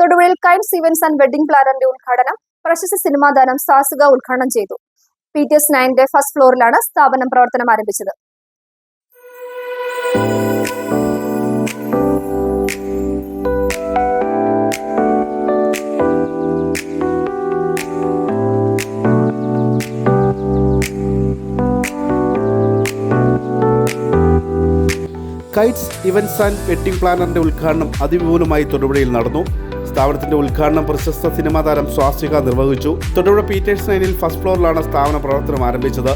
തൊടുപുഴയിൽ Kites events and wedding പ്ലാനറിന്റെ ഉദ്ഘാടനം പ്രശസ്ത സിനിമാദാനം സാസുക ഉദ്ഘാടനം ചെയ്തു. പി ടി എസ് നയന്റെ ഫസ്റ്റ് ഫ്ലോറിലാണ് സ്ഥാപനം പ്രവർത്തനം ആരംഭിച്ചത്. കൈറ്റ്സ് ഇവന്റ്സ് ആൻഡ് വെഡ്ഡിംഗ് പ്ലാനറിന്റെ ഉദ്ഘാടനം അതിവിപുലമായി തൊടുപുഴയിൽ നടന്നു. സ്ഥാപനത്തിന്റെ ഉദ്ഘാടനം പ്രശസ്ത സിനിമാ താരം സ്വാസ്തിക നിർവഹിച്ചു. തൊടുപുഴ പീറ്റേഴ്സ് നൈനിൽ ഫസ്റ്റ് ഫ്ലോറിലാണ് സ്ഥാപന പ്രവർത്തനം ആരംഭിച്ചത്.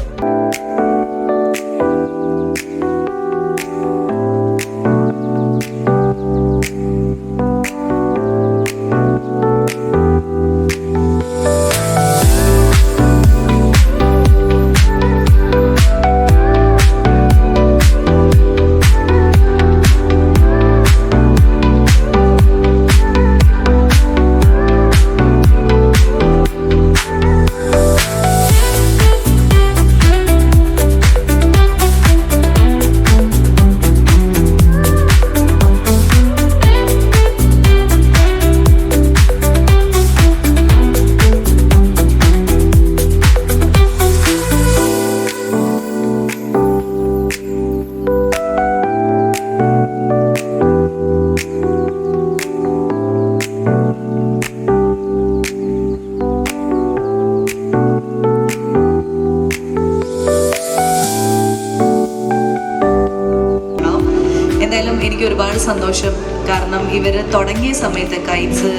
എനിക്ക് ഒരുപാട് സന്തോഷം. കാരണം ഇവർ തുടങ്ങിയ സമയത്ത് കൈറ്റ്സ്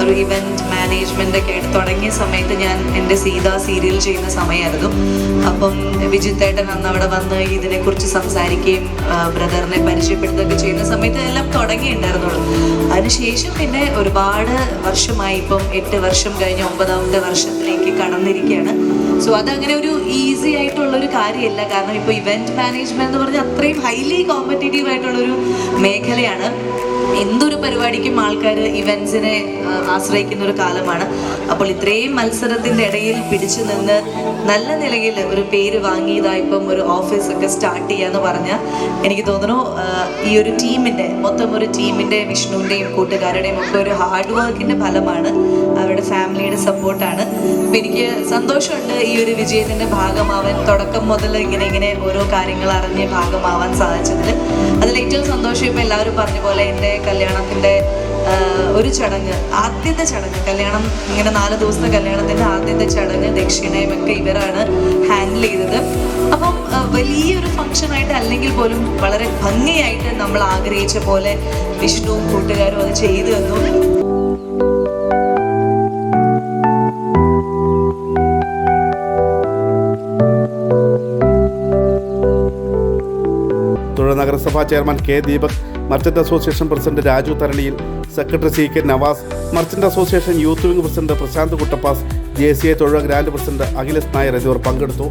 ഒരു ഇവന്റ് മാനേജ്മെന്റ് ഒക്കെ ആയിട്ട് തുടങ്ങിയ സമയത്ത് ഞാൻ എന്റെ സീത സീരിയൽ ചെയ്യുന്ന സമയമായിരുന്നു. അപ്പം വിജിത്തേട്ടൻ അന്ന് അവിടെ വന്ന് ഇതിനെക്കുറിച്ച് സംസാരിക്കുകയും ബ്രദറിനെ പരിചയപ്പെടുത്തുകയൊക്കെ ചെയ്യുന്ന സമയത്ത് എല്ലാം തുടങ്ങിയിട്ടുണ്ടായിരുന്നുള്ളൂ അതിനുശേഷം പിന്നെ ഒരുപാട് വർഷമായി ഇപ്പം എട്ട് വർഷം കഴിഞ്ഞ് ഒമ്പതാമത്തെ വർഷത്തിലേക്ക് കടന്നിരിക്കുകയാണ്. സോ അതങ്ങനെ ഒരു ഈസി ആയിട്ടുള്ള ഒരു കാര്യമല്ല. കാരണം ഇപ്പോൾ ഇവന്റ് മാനേജ്മെന്റ് എന്ന് പറഞ്ഞാൽ അത്രയും ഹൈലി കോമ്പറ്റേറ്റീവ് ആയിട്ടുള്ളൊരു മേഖലയാണ്. എന്തൊരു പരിപാടിക്കും ആൾക്കാർ ഇവൻസിനെ ആശ്രയിക്കുന്ന ഒരു കാലമാണ്. അപ്പോൾ ഇത്രയും മത്സരത്തിന്റെ ഇടയിൽ പിടിച്ചു നിന്ന് നല്ല നിലയിൽ ഒരു പേര് വാങ്ങിയതായി ഇപ്പം ഒരു ഓഫീസൊക്കെ സ്റ്റാർട്ട് ചെയ്യാന്ന് പറഞ്ഞാൽ എനിക്ക് തോന്നുന്നു ഈ ഒരു ടീമിന്റെ മൊത്തം ഒരു ടീമിന്റെ വിഷ്ണുവിന്റെയും കൂട്ടുകാരുടെയും ഒക്കെ ഒരു ഹാർഡ് വർക്കിന്റെ ഫലമാണ് അവരുടെ ഫാമിലിയുടെ സപ്പോർട്ടാണ്. അപ്പം എനിക്ക് സന്തോഷമുണ്ട് ഈ ഒരു വിജയത്തിന്റെ ഭാഗമാവാൻ തുടക്കം മുതൽ ഇങ്ങനെ ഇങ്ങനെ ഓരോ കാര്യങ്ങൾ അറിഞ്ഞ് ഭാഗമാവാൻ സാധിച്ചതിൽ. ഏറ്റവും സന്തോഷം ഇപ്പം എല്ലാവരും പറഞ്ഞ പോലെ എന്റെ കല്യാണത്തിന്റെ ഒരു ചടങ്ങ് ആദ്യത്തെ ചടങ്ങ്. കല്യാണം ഇങ്ങനെ നാല് ദിവസത്തെ കല്യാണത്തിന്റെ ആദ്യത്തെ ചടങ്ങ് ദക്ഷിണയും ഒക്കെ ഇവരാണ് ഹാൻഡിൽ ചെയ്തത്. അപ്പം വലിയൊരു ഫംഗ്ഷനായിട്ട് അല്ലെങ്കിൽ പോലും വളരെ ഭംഗിയായിട്ട് നമ്മൾ ആഗ്രഹിച്ച പോലെ വിഷ്ണുവും കൂട്ടുകാരും അത് ചെയ്തു തന്നു. തൊഴിൽ നഗരസഭാ chairman K Deepak merchant association president Raju തരണിയിൽ secretary C K Navas merchant association youth wing president Prashanth Kuttappas J C I തൊഴിൽ ഗ്രാൻഡ് പ്രസിഡന്റ് അഖിലേഷ് നായർ എന്നിവർ പങ്കെടുത്തു.